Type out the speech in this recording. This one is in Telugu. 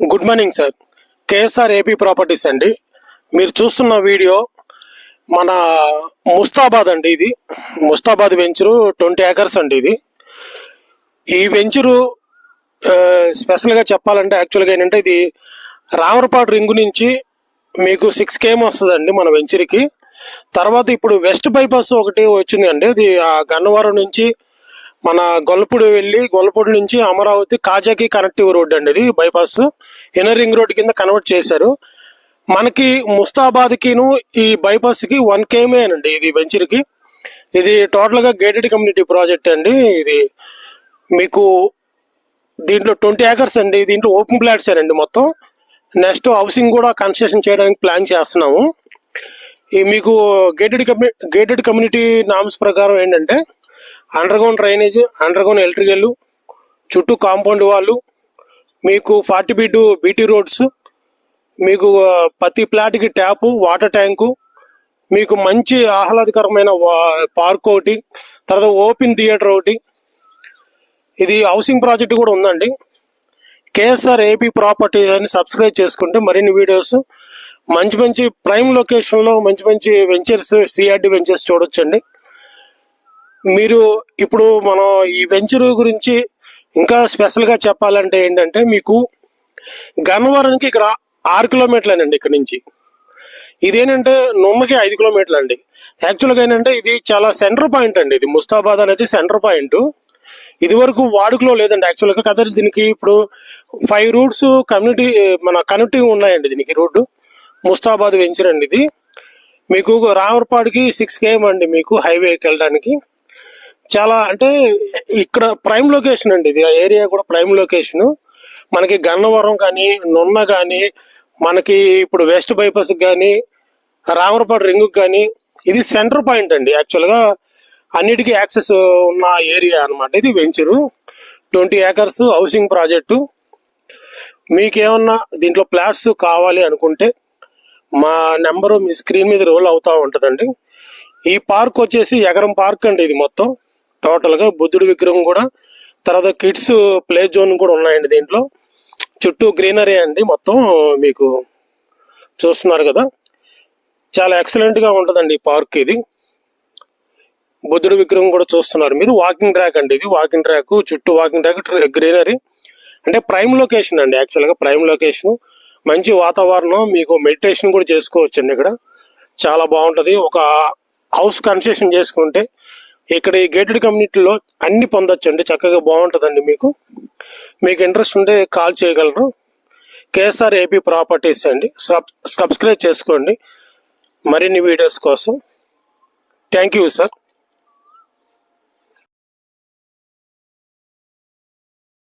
Good morning sir. KSR AP properties అండి. మీరు చూస్తున్న వీడియో మన ముస్తాబాద్ అండి ఇది. ముస్తాబాద్ వెంచరు ట్వంటీ ఏకర్స్ అండి ఇది. ఈ వెంచరు స్పెషల్గా చెప్పాలంటే యాక్చువల్గా ఏంటంటే ఇది రామరపాడు రింగు నుంచి మీకు సిక్స్ కేఎం వస్తుందండి మన వెంచర్కి. తర్వాత ఇప్పుడు వెస్ట్ బైపాస్ ఒకటి వచ్చింది అండి అది ఆ గన్నవరం నుంచి మన గొల్లపూడి వెళ్ళి గొల్లపూడి నుంచి అమరావతి కాజాకి కనెక్టివ్ రోడ్ అండి ఇది బైపాస్. ఇన్నర్ రింగ్ రోడ్ కింద కన్వర్ట్ చేశారు. మనకి ముస్తాబాద్కిను ఈ బైపాస్కి వన్ కేమే అండి ఇది వెంచర్కి. ఇది టోటల్గా గేటెడ్ కమ్యూనిటీ ప్రాజెక్ట్ అండి ఇది. మీకు దీంట్లో ట్వంటీ ఏకర్స్ అండి దీంట్లో ఓపెన్ ప్లాట్స్ అండి మొత్తం. నెక్స్ట్ హౌసింగ్ కూడా కన్స్ట్రక్షన్ చేయడానికి ప్లాన్ చేస్తున్నాము. ఈ మీకు గేటెడ్ కమ్యూ గేటెడ్ కమ్యూనిటీ నామ్స్ ప్రకారం ఏంటంటే అండర్గ్రౌండ్ డ్రైనేజ్ అండర్గ్రౌండ్ ఎలక్ట్రికల్ చుట్టూ కాంపౌండ్ వాళ్ళు మీకు ఫార్టీ బీటు బీటీ రోడ్స్ మీకు ప్రతి ప్లాట్కి ట్యాపు వాటర్ ట్యాంకు మీకు మంచి ఆహ్లాదకరమైన వా- పార్క్ ఒకటి తర్వాత ఓపెన్ థియేటర్ ఒకటి. ఇది హౌసింగ్ ప్రాజెక్ట్ కూడా ఉందండి. కేఎస్ఆర్ ఏపీ ప్రాపర్టీస్ అని సబ్స్క్రైబ్ చేసుకుంటే మరిన్ని వీడియోస్ మంచి మంచి ప్రైమ్ లొకేషన్లో మంచి మంచి వెంచర్స్ సిఆర్డి వెంచర్స్ చూడొచ్చండి. మీరు ఇప్పుడు మనం ఈ వెంచర్ గురించి ఇంకా స్పెషల్గా చెప్పాలంటే ఏంటంటే మీకు గన్నవరానికి ఇక్కడ ఆరు కిలోమీటర్లు అండి ఇక్కడ నుంచి. ఇదేంటంటే నుమ్మకి ఐదు కిలోమీటర్లు అండి యాక్చువల్గా ఏంటంటే ఇది చాలా సెంటర్ పాయింట్ అండి. ఇది ముస్తాబాద్ అనేది సెంటర్ పాయింట్ ఇది వరకు వాడుకలో లేదండి యాక్చువల్గా కదా దీనికి ఇప్పుడు ఫైవ్ రూట్స్ కమ్యూనిటీ మన కనెక్టివ్ ఉన్నాయండి దీనికి రోడ్డు. ముస్తాబాద్ వెంచర్ అండి ఇది. మీకు రావర్పాడికి సిక్స్ కేఎం అండి మీకు హైవేకి వెళ్ళడానికి. చాలా అంటే ఇక్కడ ప్రైమ్ లొకేషన్ అండి. ఇది ఏరియా కూడా ప్రైమ్ లొకేషన్ మనకి గన్నవరం కానీ నున్న కానీ మనకి ఇప్పుడు వెస్ట్ బైపాస్ కానీ రామరపాడు రింగ్ కానీ ఇది సెంటర్ పాయింట్ అండి. యాక్చువల్గా అన్నిటికీ యాక్సెస్ ఉన్న ఏరియా అన్నమాట. ఇది venture twenty acres housing project మీకేమన్నా దీంట్లో ప్లాట్స్ కావాలి అనుకుంటే మా నెంబరు మీ స్క్రీన్ మీద రోల్ అవుతూ ఉంటుందండి. ఈ పార్క్ వచ్చేసి ఎగరం పార్క్ అండి ఇది మొత్తం. టోటల్గా బుద్ధుడి విగ్రహం కూడా తర్వాత కిడ్స్ ప్లే జోన్ కూడా ఉన్నాయండి దీంట్లో. చుట్టూ గ్రీనరీ అండి మొత్తం మీకు చూస్తున్నారు కదా. చాలా ఎక్సలెంట్గా ఉంటుందండి ఈ పార్క్ ఇది. బుద్ధుడి విగ్రహం కూడా చూస్తున్నారు మీరు. వాకింగ్ ట్రాక్ అండి ఇది. వాకింగ్ ట్రాక్ చుట్టూ వాకింగ్ ట్రాక్ గ్రీనరీ. అంటే ప్రైమ్ లొకేషన్ అండి యాక్చువల్గా ప్రైమ్ లొకేషన్. మంచి వాతావరణం మీకు మెడిటేషన్ కూడా చేసుకోవచ్చు అండి ఇక్కడ. చాలా బాగుంటుంది. ఒక హౌస్ కన్స్ట్రక్షన్ చేసుకుంటే ఇక్కడ ఈ గేటెడ్ కమ్యూనిటీలో అన్ని పొందొచ్చు చక్కగా బాగుంటుందండి మీకు. మీకు ఇంట్రెస్ట్ ఉంటే కాల్ చేయగలరు. కేఎస్ఆర్ ఏపీ ప్రాపర్టీస్ అండి. సబ్ సబ్స్క్రైబ్ చేసుకోండి. మరిన్ని వీడియోస్ కోసం. Thank you sir